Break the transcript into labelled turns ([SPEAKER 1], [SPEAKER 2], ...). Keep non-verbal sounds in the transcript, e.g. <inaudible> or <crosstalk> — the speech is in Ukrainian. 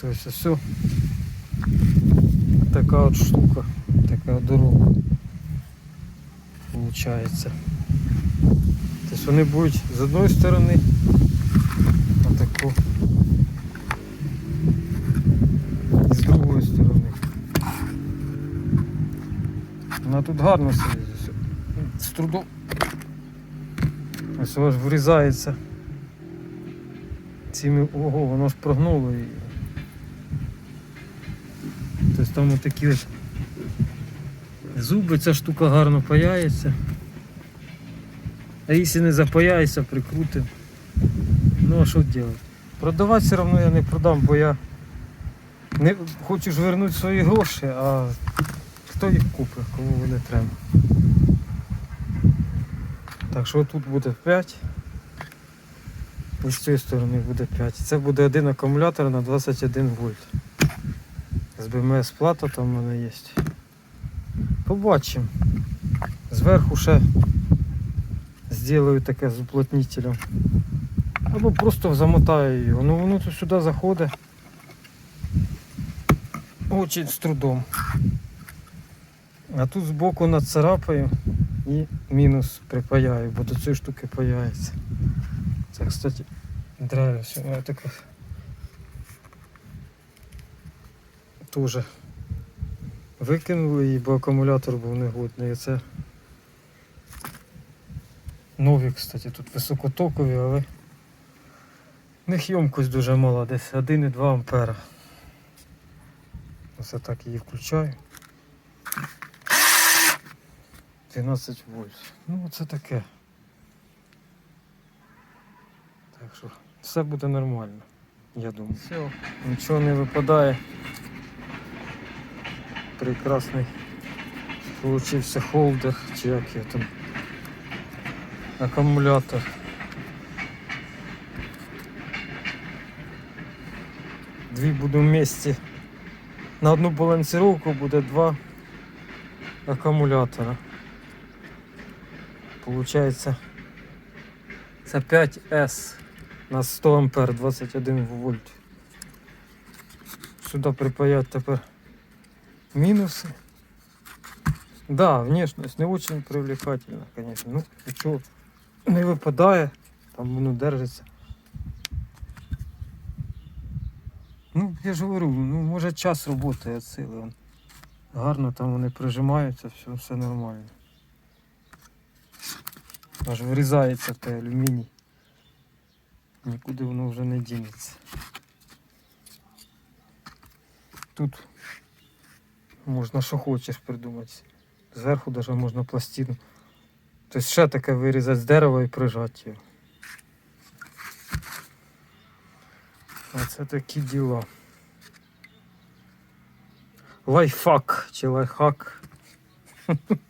[SPEAKER 1] Тобто все. Така от штука, така от дорога. Получається. Тобто вони будуть з одної сторони, отаку. І з другої сторони. Вона тут гарно сидить. З трудом. Ось аж врізається. Цими, ого, воно ж прогнуло її. Тобто там такі ось зуби, ця штука гарно паяється. А якщо не запаяється, прикрутим. Ну а що робити? Продавати все одно я не продам, бо я не хочу ж вернути свої гроші, а хто їх купить, кому вони треба. Так що тут буде 5. І з цієї сторони буде 5. Це буде один акумулятор на 21 вольт. З БМС плата там в мене є. Побачимо. Зверху ще зроблю таке з уплотнителем. Або просто замотаю його. Ну воно тут сюди заходить. Очень з трудом. А тут збоку нацарапаю і мінус припаяю, бо до цієї штуки паяється. Це, кстати, драйвер Тоже викинули її, бо акумулятор був негодний. Це нові, кстати, тут високотокові, але в них ємкость дуже мала, десь 1,2 ампера. Ось так її включаю. 12 вольт. Ну це таке. Так що все буде нормально, я думаю. Все, нічого не випадає. Прекрасний получився холдер, чи як його там. Акумулятор. Дві буду вместе. На одну балансировку буде два акумулятора. Получається це 5С на 100 ампер 21 вольт. Сюди припаять тепер мінуси. Да, внешность не очень привлекательна, конечно. Ну, нічого не випадає, там воно держиться. Ну, я ж говорю, ну може час роботи від сили. он. Гарно там вони прижимаються, все, все нормально. Аж вирізається той алюміній. Нікуди воно вже не дінеться. Тут можна що хочеш придумати. Зверху навіть можна пластину. Тобто ще таке вирізати з дерева і прижати його. Оце такі діла. Лайфхак чи лайфхак. <laughs>